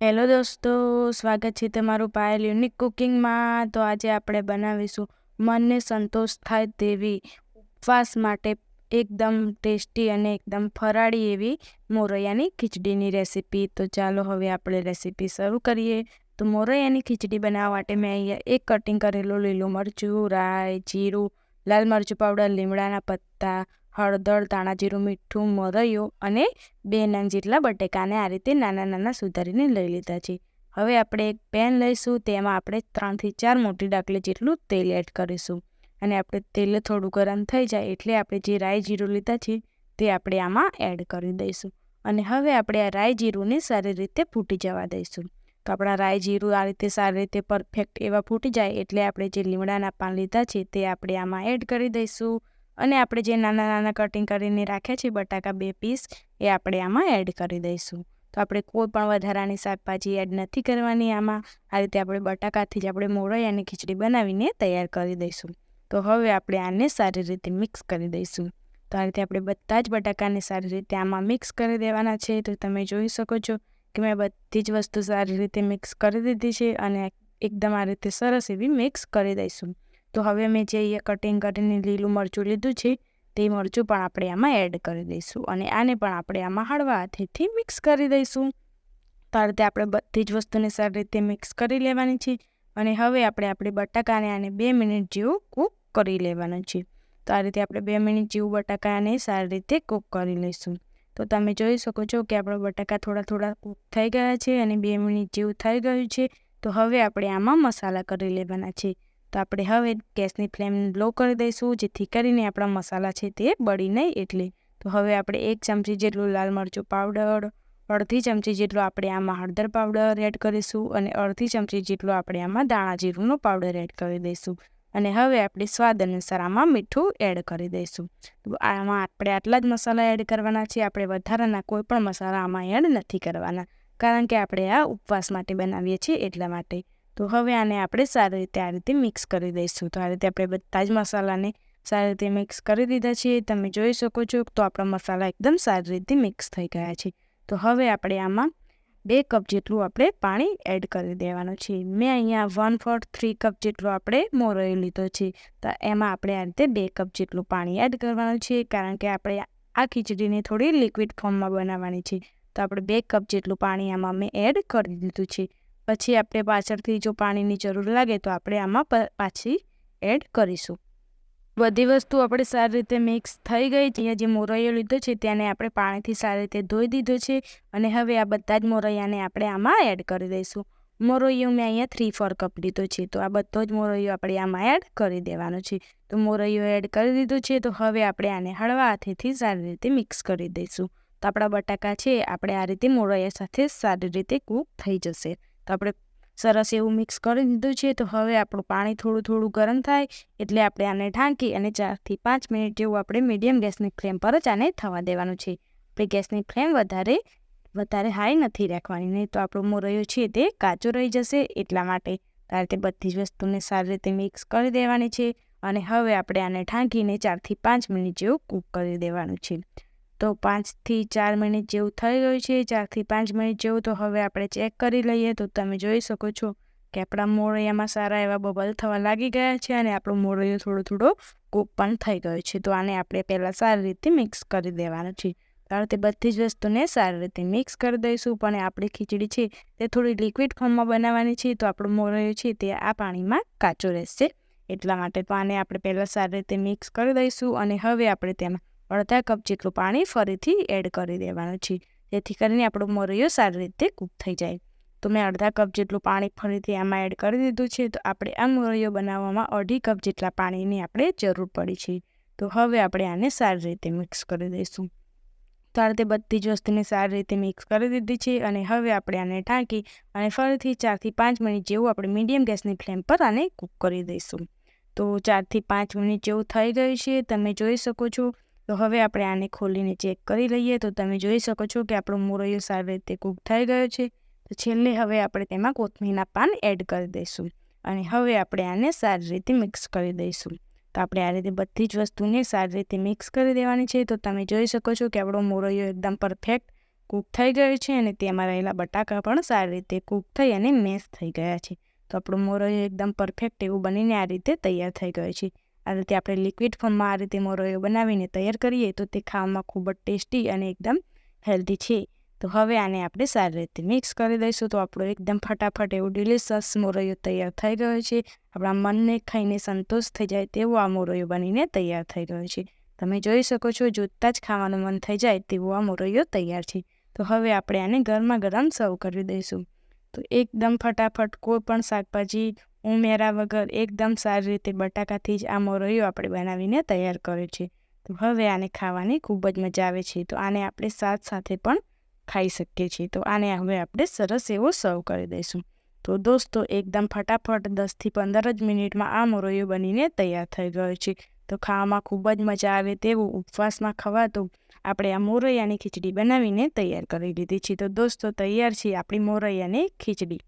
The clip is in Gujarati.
હેલો દોસ્તો સ્વાગત છે તમારું પાયલ યુનિક કુકિંગમાં તો આજે આપણે બનાવીશું મનને સંતોષ થાય તેવી ઉપવાસ માટે એકદમ ટેસ્ટી અને એકદમ ફરાળી એવી મોરૈયાની ખીચડીની રેસીપી. તો ચાલો હવે આપણે રેસીપી શરૂ કરીએ. તો મોરૈયાની ખીચડી બનાવવા માટે મેં અહીંયા એક કટિંગ કરેલું લીલું મરચું, રાઈ, જીરું, લાલ મરચું પાવડર, લીમડાના પત્તા હળદર, ધાણાજીરું, મીઠું, મરૈયું અને બે નંગ જેટલા બટેકાને આ રીતે નાના નાના સુધારીને લઈ લીધા છે. હવે આપણે એક પેન લઈશું, તેમાં આપણે ત્રણથી ચાર મોટી ડાકલી જેટલું તેલ એડ કરીશું. અને આપણે તેલ થોડું ગરમ થઈ જાય એટલે આપણે જે રાઈ જીરું લીધા છે, તે આપણે આમાં એડ કરી દઈશું. અને હવે આપણે આ રાઈ જીરુંને સારી રીતે ફૂટી જવા દઈશું. તો આપણા રાઈ જીરું આ રીતે સારી રીતે પરફેક્ટ એવા ફૂટી જાય એટલે આપણે જે લીમડાના પાન લીધા છે, તે આપણે આમાં એડ કરી દઈશું. અને આપણે જે નાના નાના કટિંગ કરીને રાખ્યા છે, બટાકા બે પીસ એ આપણે આમાં એડ કરી દઈશું. તો આપણે કોઈ પણ વધારાની શાકભાજી એડ નથી કરવાની આમાં. આ રીતે આપણે બટાકાથી જ આપણે મોરૈયાની ખીચડી બનાવીને તૈયાર કરી દઈશું. તો હવે આપણે આને સારી રીતે મિક્સ કરી દઈશું. તો આ રીતે આપણે બધા જ બટાકાને સારી રીતે આમાં મિક્સ કરી દેવાના છે. તો તમે જોઈ શકો છો કે મેં બધી જ વસ્તુ સારી રીતે મિક્સ કરી દીધી છે અને એકદમ આ રીતે સરસ એવી મિક્સ કરી દઈશું. તો હવે મેં જે અહીંયા કટિંગ કરીને લીલું મરચું લીધું છે, તે મરચું પણ આપણે આમાં એડ કરી દઈશું અને આને પણ આપણે આમાં હળવા હાથેથી મિક્સ કરી દઈશું. તો આ રીતે આપણે બધી જ વસ્તુને સારી રીતે મિક્સ કરી લેવાની છે અને હવે આપણે આપણે બટાકાને આને બે મિનિટ જેવું કૂક કરી લેવાનું છે. તો આ રીતે આપણે બે મિનિટ જેવું બટાકાને સારી રીતે કૂક કરી લઈશું. તો તમે જોઈ શકો છો કે આપણા બટાકા થોડા થોડા કૂક થઈ ગયા છે અને બે મિનિટ જેવું થઈ ગયું છે. તો હવે આપણે આમાં મસાલા કરી લેવાના છે. તો આપણે હવે ગેસની ફ્લેમ લો કરી દઈશું, જેથી કરીને આપણા મસાલા છે તે બળી નહીં એટલે. તો હવે આપણે એક ચમચી જેટલું લાલ મરચું પાવડર, અડધી ચમચી જેટલું આપણે આમાં હળદર પાવડર એડ કરીશું અને અડધી ચમચી જેટલો આપણે આમાં દાણા જીરુંનો પાવડર એડ કરી દઈશું. અને હવે આપણે સ્વાદ અનુસાર આમાં મીઠું એડ કરી દઈશું. આમાં આપણે આટલા જ મસાલા એડ કરવાના છે આપણે વધારાના કોઈ પણ મસાલા આમાં એડ નથી કરવાના. કારણ કે આપણે આ ઉપવાસ માટે બનાવીએ છીએ એટલા માટે. તો હવે આને આપણે સારી રીતે આ રીતે મિક્સ કરી દઈશું. તો આ રીતે આપણે બધા જ મસાલાને સારી રીતે મિક્સ કરી દીધા છે તમે જોઈ શકો છો તો આપણા મસાલા એકદમ સારી રીતે મિક્સ થઈ ગયા છે. તો હવે આપણે આમાં બે કપ જેટલું આપણે પાણી એડ કરી દેવાનું છે. મેં અહીંયા વન ફોર થ્રી કપ જેટલો આપણે મોરયો લીધો છે. તો એમાં આપણે આ રીતે બે કપ જેટલું પાણી એડ કરવાનું છે. કારણ કે આપણે આ ખીચડીને થોડી લિક્વિડ ફોર્મમાં બનાવવાની છે. તો આપણે બે કપ જેટલું પાણી આમાં મેં એડ કરી દીધું છે. પછી આપણે પાછળથી જો પાણીની જરૂર લાગે તો આપણે આમાં પાછી એડ કરીશું. બધી વસ્તુ આપણે સારી રીતે મિક્સ થઈ ગઈ છે. જે મોરૈયો લીધો છે તેને આપણે પાણીથી સારી રીતે ધોઈ દીધો છે અને હવે આ બધા જ મોરૈયાને આપણે આમાં એડ કરી દઈશું. મોરૈયો મેં અહીંયા થ્રી ફોર કપ લીધો છે. તો આ બધો જ મોરૈયો આપણે આમાં એડ કરી દેવાનો છે. તો મોરૈયો એડ કરી દીધો છે તો હવે આપણે આને હળવા હાથેથી સારી રીતે મિક્સ કરી દઈશું. તો આપણા બટાકા છે આપણે આ રીતે મોરૈયા સાથે સારી રીતે કૂક થઈ જશે. તો આપણે સરસ એવું મિક્સ કરી દીધું છે. તો હવે આપણું પાણી થોડું થોડું ગરમ થાય એટલે આપણે આને ઢાંકી અને ચારથી પાંચ મિનિટ જેવું આપણે મીડિયમ ગેસની ફ્લેમ પર જ આને થવા દેવાનું છે. આપણે ગેસની ફ્લેમ વધારે વધારે હાઈ નથી રાખવાની, નહીં તો આપણો મોરૈયો છે તે કાચો રહી જશે એટલા માટે. આ રીતે બધી જ વસ્તુને સારી રીતે મિક્સ કરી દેવાની છે અને હવે આપણે આને ઢાંકીને ચારથી પાંચ મિનિટ જેવું કૂક કરી દેવાનું છે. તો પાંચથી ચાર મિનિટ જેવું થઈ ગયું છે. ચારથી પાંચ મિનિટ જેવું તો હવે આપણે ચેક કરી લઈએ. તો તમે જોઈ શકો છો કે આપણા મોરૈયામાં સારા એવા બબલ થવા લાગી ગયા છે અને આપણો મોરૈયો થોડો થોડો કૂક પણ થઈ ગયો છે. તો આને આપણે પહેલાં સારી રીતે મિક્સ કરી દેવાનું છે. કારણ તે બધી જ વસ્તુને સારી રીતે મિક્સ કરી દઈશું. પણ આપણી ખીચડી છે તે થોડી લિક્વિડ ફોર્મમાં બનાવવાની છે. તો આપણો મોરૈયો છે તે આ પાણીમાં કાચો રહેશે. એટલા માટે તો આને આપણે પહેલાં સારી રીતે મિક્સ કરી દઈશું અને હવે આપણે તેમાં અડધા કપ જેટલું પાણી ફરીથી એડ કરી દેવાનું છે. જેથી કરીને આપણું મોરૈયો સારી રીતે કૂક થઈ જાય. તો મેં અડધા કપ જેટલું પાણી ફરીથી આમાં એડ કરી દીધું છે. તો આપણે આ મોરૈયો બનાવવામાં અઢી કપ જેટલા પાણીની આપણે જરૂર પડી છે. તો હવે આપણે આને સારી રીતે મિક્સ કરી દઈશું. તો આ રીતે બધી જ વસ્તુને સારી રીતે મિક્સ કરી દીધી છે અને હવે આપણે આને ઢાંકી અને ફરીથી ચારથી પાંચ મિનિટ જેવું આપણે મીડિયમ ગેસની ફ્લેમ પર આને કૂક કરી દઈશું. તો ચારથી પાંચ મિનિટ જેવું થઈ ગયું છે. તમે જોઈ શકો છો તો હવે આપણે આને ખોલીને ચેક કરી લઈએ. તો તમે જોઈ શકો છો કે આપણો મોરૈયો સારી રીતે કૂક થઈ ગયો છે. તો છેલ્લે હવે આપણે તેમાં કોથમીરના પાન એડ કરી દઈશું. અને હવે આપણે આને સારી રીતે મિક્સ કરી દઈશું. તો આપણે આ રીતે બધી જ વસ્તુને સારી રીતે મિક્સ કરી દેવાની છે. તો તમે જોઈ શકો છો કે આપણો મોરૈયો એકદમ પરફેક્ટ કૂક થઈ ગયો છે અને તેમાં રહેલા બટાકા પણ સારી રીતે કૂક થઈ અને મેશ થઈ ગયા છે. તો આપણું મોરૈયો એકદમ પરફેક્ટ એવું બનીને આ રીતે તૈયાર થઈ ગયો છે. આ રીતે આપણે લિક્વિડ ફોર્મમાં આ રીતે મોરૈયો બનાવીને તૈયાર કરીએ તો તે ખાવામાં ખૂબ જ ટેસ્ટી અને એકદમ હેલ્ધી છે. તો હવે આને આપણે સારી રીતે મિક્સ કરી દઈશું તો આપણું એકદમ ફટાફટ એવું ડિલિશિયસ મોરૈયો તૈયાર થઈ ગયો છે. આપણા મનને ખાઈને સંતોષ થઈ જાય તેવો આ મોરૈયું બનીને તૈયાર થઈ ગયો છે. તમે જોઈ શકો છો જોતાં જ ખાવાનું મન થઈ જાય તેવું આ મોરૈયો તૈયાર છે. તો હવે આપણે આને ગરમા ગરમ સર્વ કરી દઈશું. તો એકદમ ફટાફટ કોઈ પણ શાકભાજી ઉમેરા વગર એકદમ સારી રીતે બટાકાથી જ આ મોરૈયું આપણે બનાવીને તૈયાર કર્યો છે. તો હવે આને ખાવાની ખૂબ જ મજા આવે છે. તો આને આપણે સાથ સાથે પણ ખાઈ શકીએ છીએ. તો આને હવે આપણે સરસ એવો સર્વ કરી દઈશું. તો દોસ્તો, એકદમ ફટાફટ દસથી પંદર જ મિનિટમાં આ મોરૈયું બનીને તૈયાર થઈ ગયો છે. તો ખાવામાં ખૂબ જ મજા આવે તેવું ઉપવાસમાં ખવાતું આપણે આ મોરૈયાની ખીચડી બનાવીને તૈયાર કરી લીધી છે. તો દોસ્તો, તૈયાર છે આપણી મોરૈયાની ખીચડી.